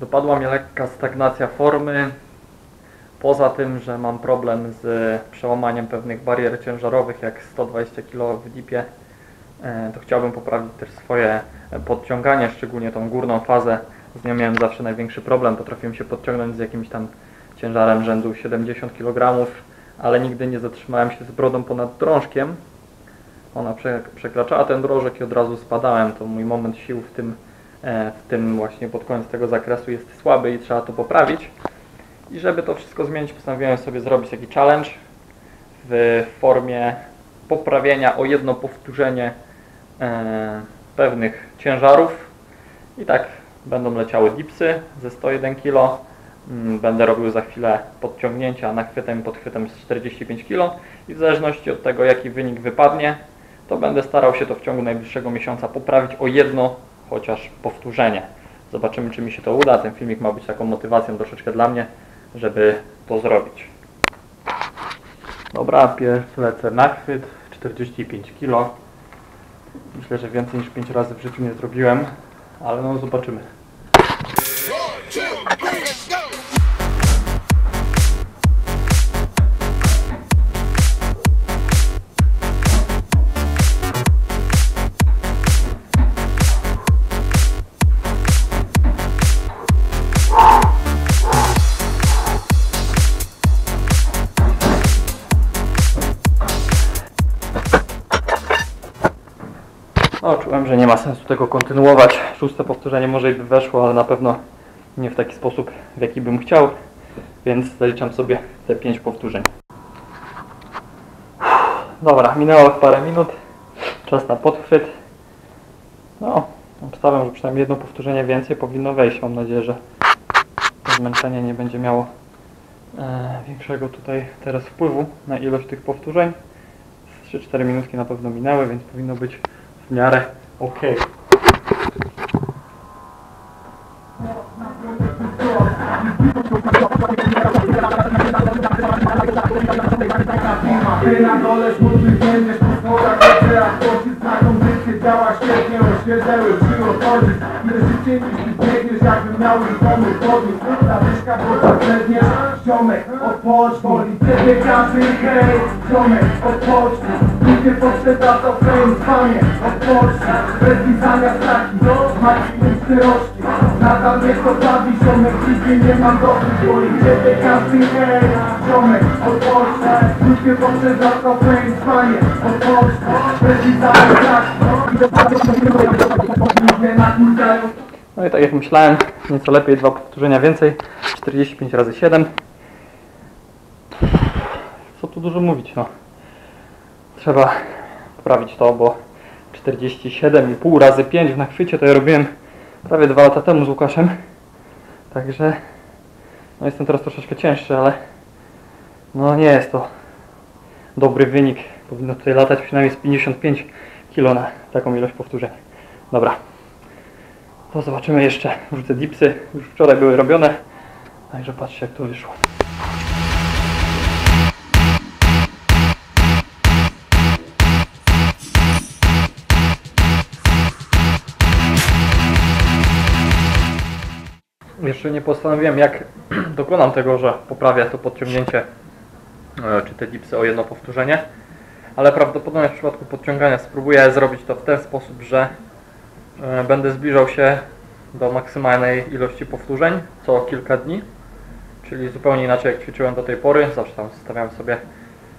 Dopadła mnie lekka stagnacja formy. Poza tym, że mam problem z przełamaniem pewnych barier ciężarowych, jak 120 kg w dipie, e, to chciałbym poprawić też swoje podciąganie, szczególnie tą górną fazę. Z nią miałem zawsze największy problem. Potrafiłem się podciągnąć z jakimś tam ciężarem rzędu 70 kg, ale nigdy nie zatrzymałem się z brodą ponad drążkiem. Ona prze, przekraczała ten drążek i od razu spadałem. To mój moment sił w tym, w tym właśnie pod koniec tego zakresu jest słaby i trzeba to poprawić. I żeby to wszystko zmienić, postanowiłem sobie zrobić taki challenge w formie poprawienia o jedno powtórzenie e, pewnych ciężarów. I tak będą leciały dipsy ze 101 kg. Mm, Będę robił za chwilę podciągnięcia nachwytem i podchwytem z 45 kg i w zależności od tego jaki wynik wypadnie, to będę starał się to w ciągu najbliższego miesiąca poprawić o jedno chociaż powtórzenie. Zobaczymy czy mi się to uda. Ten filmik ma być taką motywacją troszeczkę dla mnie, żeby to zrobić. Dobra, pierwszy lecę nachwyt 45 kg. Myślę, że więcej niż 5 razy w życiu nie zrobiłem, ale no zobaczymy. No, czułem, że nie ma sensu tego kontynuować. Szóste powtórzenie może i by weszło, ale na pewno nie w taki sposób, w jaki bym chciał, więc zaliczam sobie te 5 powtórzeń. Dobra, minęło parę minut. Czas na podchwyt. No, obstawiam, że przynajmniej jedno powtórzenie więcej powinno wejść. Mam nadzieję, że to zmęczenie nie będzie miało e, większego tutaj teraz wpływu na ilość tych powtórzeń. Z 3-4 minutki na pewno minęły, więc powinno być w miarę. Ok. Ty na dole smutny będziesz po schodach oceach Pocisk na kondycję działa świetnie Oświeżeły drzwi otworzyć Ile szybciej niż ty biegniesz jakby miał już domy podniósł Zadyszka podczas sedniesz Ziomek, odpocznij ciebie każdy hejt. Ziomek, odpocznij Podszedł to Bez pisania Nadal mnie to bawi Ziomek, nigdy nie mam dosyć ciebie każdy Ziomek, podszedł to Bez pisania No i tak jak myślałem, nieco lepiej, dwa powtórzenia więcej. 45 razy 7. Co tu dużo mówić, no. Trzeba poprawić to, bo 47,5 razy 5 w nachwycie to ja robiłem prawie dwa lata temu z Łukaszem. Także no jestem teraz troszeczkę cięższy, ale no nie jest to dobry wynik. Powinno tutaj latać przynajmniej z 55 kg na taką ilość powtórzeń. Dobra. To zobaczymy jeszcze. Wrzucę dipsy. Już wczoraj były robione. Także patrzcie jak to wyszło. Jeszcze nie postanowiłem jak dokonam tego, że poprawię to podciągnięcie e, czy te dipsy o jedno powtórzenie. Ale prawdopodobnie w przypadku podciągania spróbuję zrobić to w ten sposób, że E, Będę zbliżał się do maksymalnej ilości powtórzeń co kilka dni, czyli zupełnie inaczej jak ćwiczyłem do tej pory. Zawsze tam stawiałem sobie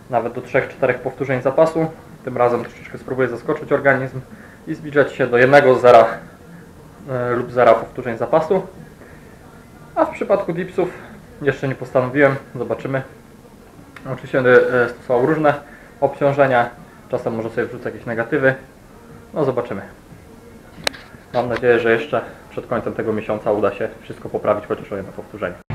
nawet do 3-4 powtórzeń zapasu. Tym razem troszeczkę spróbuję zaskoczyć organizm i zbliżać się do jednego zera e, lub zera powtórzeń zapasu. A w przypadku dipsów jeszcze nie postanowiłem, zobaczymy. Oczywiście będę e, stosował różne obciążenia, czasem może sobie wrzucę jakieś negatywy. No zobaczymy. Mam nadzieję, że jeszcze przed końcem tego miesiąca uda się wszystko poprawić chociaż o jedno powtórzenie.